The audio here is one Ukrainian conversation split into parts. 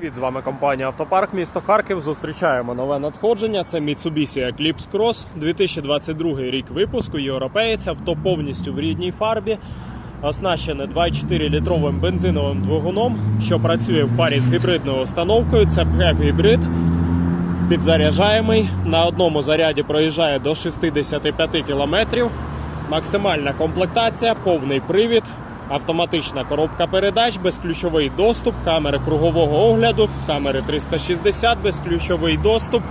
Привіт, з вами компанія Автопарк місто Харків. Зустрічаємо нове надходження. Це Mitsubishi Eclipse Cross, 2022 рік випуску. Європеєць, авто повністю в рідній фарбі. Оснащене 2,4 літровим бензиновим двигуном, що працює в парі з гібридною установкою. Це PHEV-гібрид. Підзаряджаємий. На одному заряді проїжджає до 65 км. Максимальна комплектація, повний привід, автоматична коробка передач, безключовий доступ, камери кругового огляду, камери 360, безключовий доступ,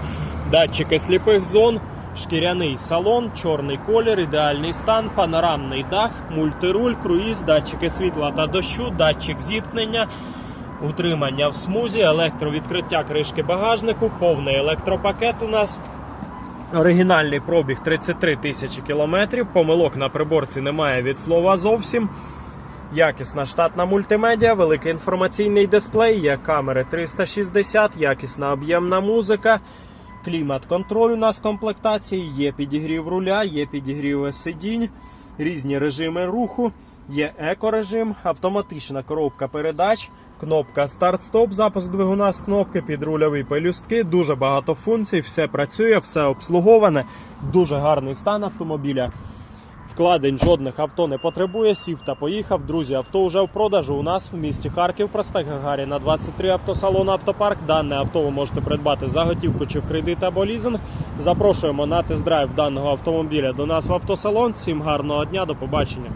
датчики сліпих зон, шкіряний салон, чорний колір, ідеальний стан, панорамний дах, мультируль, круїз, датчики світла та дощу, датчик зіткнення. Утримання в смузі, електровідкриття кришки багажнику, повний електропакет у нас. Оригінальний пробіг 33 тисячі кілометрів. Помилок на приборці немає від слова зовсім. Якісна штатна мультимедіа, великий інформаційний дисплей, є камери 360, якісна об'ємна музика, клімат-контроль у нас в комплектації, є підігрів руля, є підігрів сидінь, різні режими руху, є екорежим, автоматична коробка передач, кнопка старт-стоп, запуск двигуна з кнопки, підрульові пелюстки, дуже багато функцій, все працює, все обслуговане, дуже гарний стан автомобіля. Вкладень жодних авто не потребує, сів та поїхав. Друзі, авто вже в продажу у нас в місті Харків, проспект Гагаріна, 23 автосалон Автопарк. Дане авто ви можете придбати за готівку чи в кредит або лізинг. Запрошуємо на тест-драйв даного автомобіля до нас в автосалон. Всім гарного дня, до побачення.